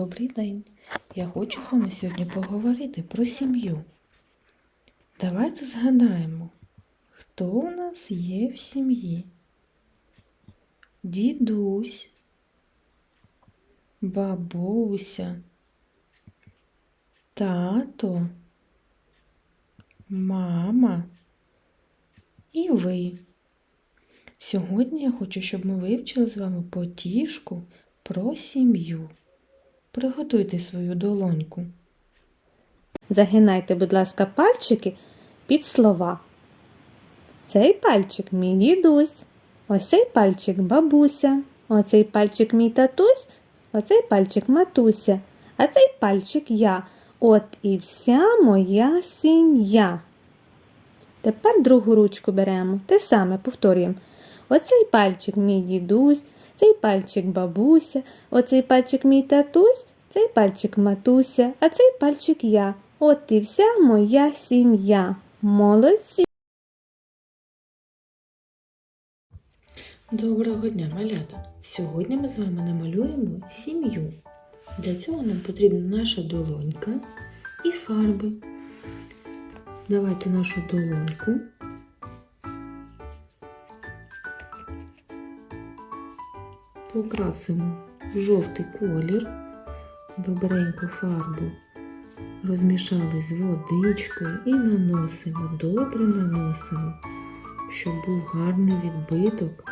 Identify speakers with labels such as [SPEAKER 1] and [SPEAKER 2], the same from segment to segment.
[SPEAKER 1] Добрий день. Я хочу з вами сьогодні поговорити про сім'ю. Давайте згадаємо, хто у нас є в сім'ї. Дідусь, бабуся, тато, мама і ви. Сьогодні я хочу, щоб ми вивчили з вами потішку про сім'ю. Приготуйте свою долоньку.
[SPEAKER 2] Загинайте, будь ласка, пальчики під слова. Цей пальчик мій дідусь, ось цей пальчик бабуся, оцей пальчик мій татусь, оцей пальчик матуся, а цей пальчик я. От і вся моя сім'я. Тепер другу ручку беремо, те саме повторюємо. Оцей пальчик мій дідусь, цей пальчик бабуся, оцей пальчик мій татусь, цей пальчик матуся, а цей пальчик я. От і вся моя сім'я. Молодці!
[SPEAKER 1] Доброго дня, малята! Сьогодні ми з вами намалюємо сім'ю. Для цього нам потрібна наша долонька і фарби. Давайте нашу долоньку. Покрасимо жовтий колір, добреньку фарбу розмішали з водичкою і наносимо, добре наносимо, щоб був гарний відбиток.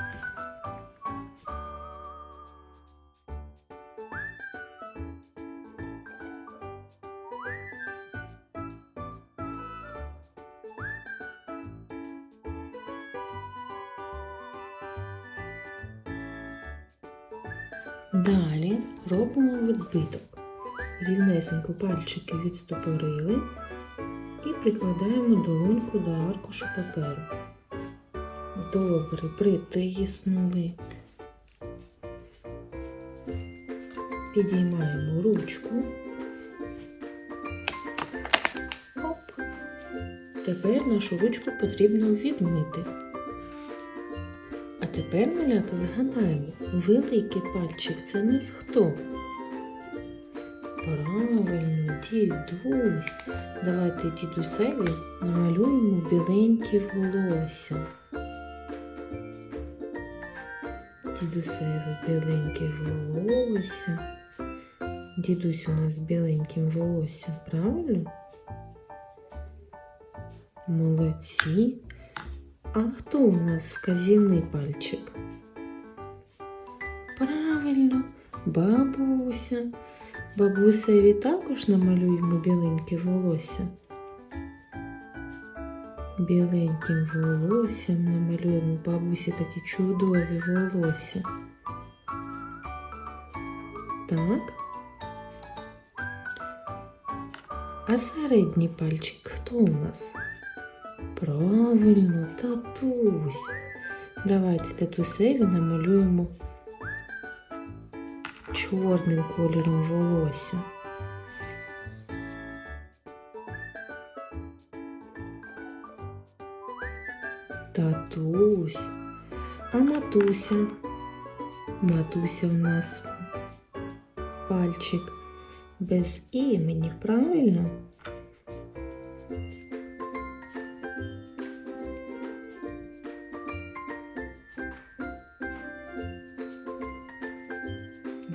[SPEAKER 1] Далі робимо відбиток. Рівнесенько пальчики відстопорили і прикладаємо долоньку до аркушу паперу. Добре, притиснули. Підіймаємо ручку. Оп. Тепер нашу ручку потрібно відмити. Тепер, малята, згадаємо, великий пальчик це нас хто? Правильно, дідусь. Давайте дідусеві намалюємо біленькі волосся. Дідусеві біленьке волосся. Дідусь у нас з біленьким волоссям, правильно? Молодці. А хто у нас вказівний пальчик? Правильно, бабуся. Бабусеві також намалюємо біленьке волосся. Біленьким волоссям намалюємо бабусі такі чудові волосся. Так. А середній пальчик хто у нас? Правильно, татусь. Давайте татусеві намалюємо чорним кольором волосся. Татусь, а матуся. Матуся в нас пальчик без імені, правильно?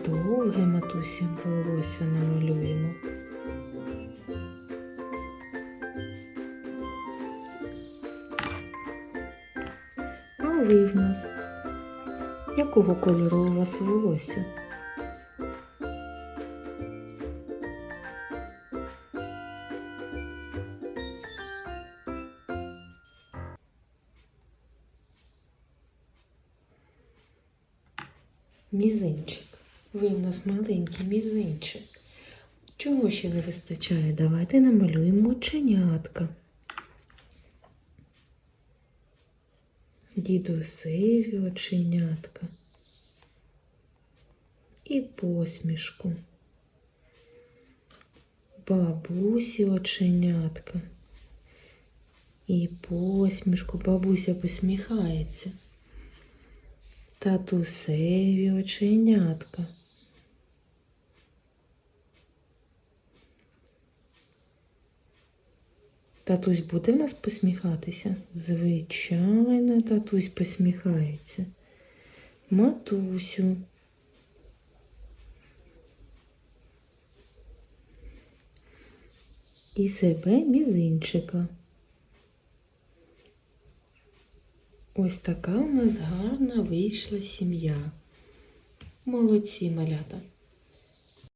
[SPEAKER 1] Довге матусі волосся намалюємо. А ви в нас? Якого кольору у вас волосся? Мізинчик. Ви в нас маленький мізинчик. Чого ще не вистачає? Давайте намалюємо оченятка. Дідусеві оченятка. І посмішку. Бабусі оченятка. І посмішку. Бабуся посміхається. Татусеві оченятка. Татусь буде в нас посміхатися? Звичайно, татусь посміхається. Матусю. І себе мізинчика. Ось така у нас гарна вийшла сім'я. Молодці, малята.